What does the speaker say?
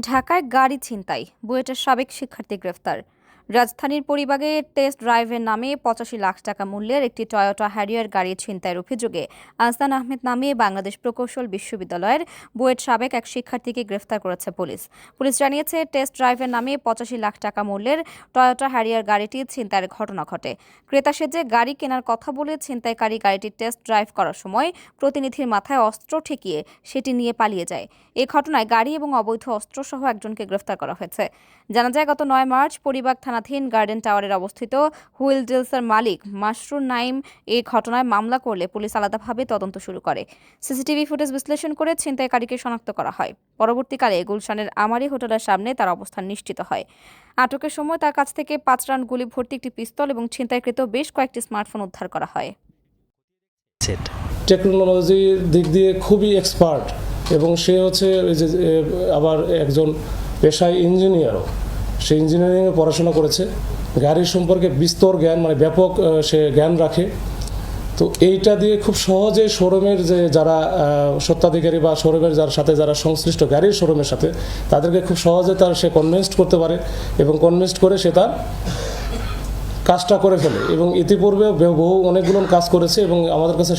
ঢাকায় গাড়ি ছিনতাই বুয়েটের সাবেক শিক্ষার্থী গ্রেফতার। রাজধানীর পরিবাগে টেস্ট ড্রাইভের নামে পঁচাশি লাখ টাকা মূল্যের একটি টয়োটা হ্যারিয়ার গাড়ি ছিনতাইয়ের অভিযোগে আহসান আহমেদ নামে বাংলাদেশ প্রকৌশল বিশ্ববিদ্যালয়ের বুয়েট সাবেক এক শিক্ষার্থীকে গ্রেফতার করেছে পুলিশ। পুলিশ জানিয়েছে, টেস্ট ড্রাইভের নামে পঁচাশি লাখ টাকা মূল্যের টয়োটা হ্যারিয়ার গাড়িটি ছিনতাইয়ের ঘটনা ঘটে। ক্রেতা সেজে গাড়ি কেনার কথা বলে ছিনতাইকারী গাড়িটি টেস্ট ড্রাইভ করার সময় প্রতিনিধির মাথায় অস্ত্র ঠেকিয়ে সেটি নিয়ে পালিয়ে যায়। এ ঘটনায় গাড়ি এবং অবৈধ অস্ত্রসহ একজনকে গ্রেফতার করা হয়েছে। জানা যায়, গত নয় মার্চ পরিবাগ থানাধীন গার্ডেন টাওয়ারের অবস্থিত হুইল ডিলসের মালিক মাসরুর নাইম এই ঘটনায় মামলা করলে পুলিশ আলাদাভাবে তদন্ত শুরু করে। সিসিটিভি ফুটেজ বিশ্লেষণ করে ছিনতাইকারীকে শনাক্ত করা হয়। পরবর্তীকালে গুলশানের আমারি হোটেলের সামনে তার অবস্থান নিশ্চিত হয়। আটকের সময় তার কাছ থেকে পাঁচ রান গুলি ভর্তি একটি পিস্তল এবং ছিনতাইকৃত বেশ কয়েকটি স্মার্টফোন উদ্ধার করা হয়। টেকনোলজির দিক দিয়ে খুবই এক্সপার্ট এবং সে হচ্ছে আবার একজন পেশায় ইঞ্জিনিয়ারও। সে ইঞ্জিনিয়ারিংয়ে পড়াশোনা করেছে। গাড়ি সম্পর্কে বিস্তর জ্ঞান মানে ব্যাপক সে জ্ঞান রাখে। তো এইটা দিয়ে খুব সহজে শোরুমের যে যারা আহ, স্বত্বাধিকারী বা শোরুমের যার সাথে যারা সংশ্লিষ্ট গাড়ির শোরুমের সাথে তাদেরকে খুব সহজে তার সে কনভিন্সড করতে পারে এবং কনভিন্সড করে সে তার কাজটা করে ফেলে। এবং ইতিপূর্বে বহু অনেকগুলো কাজ করেছে এবং আমাদের কাছে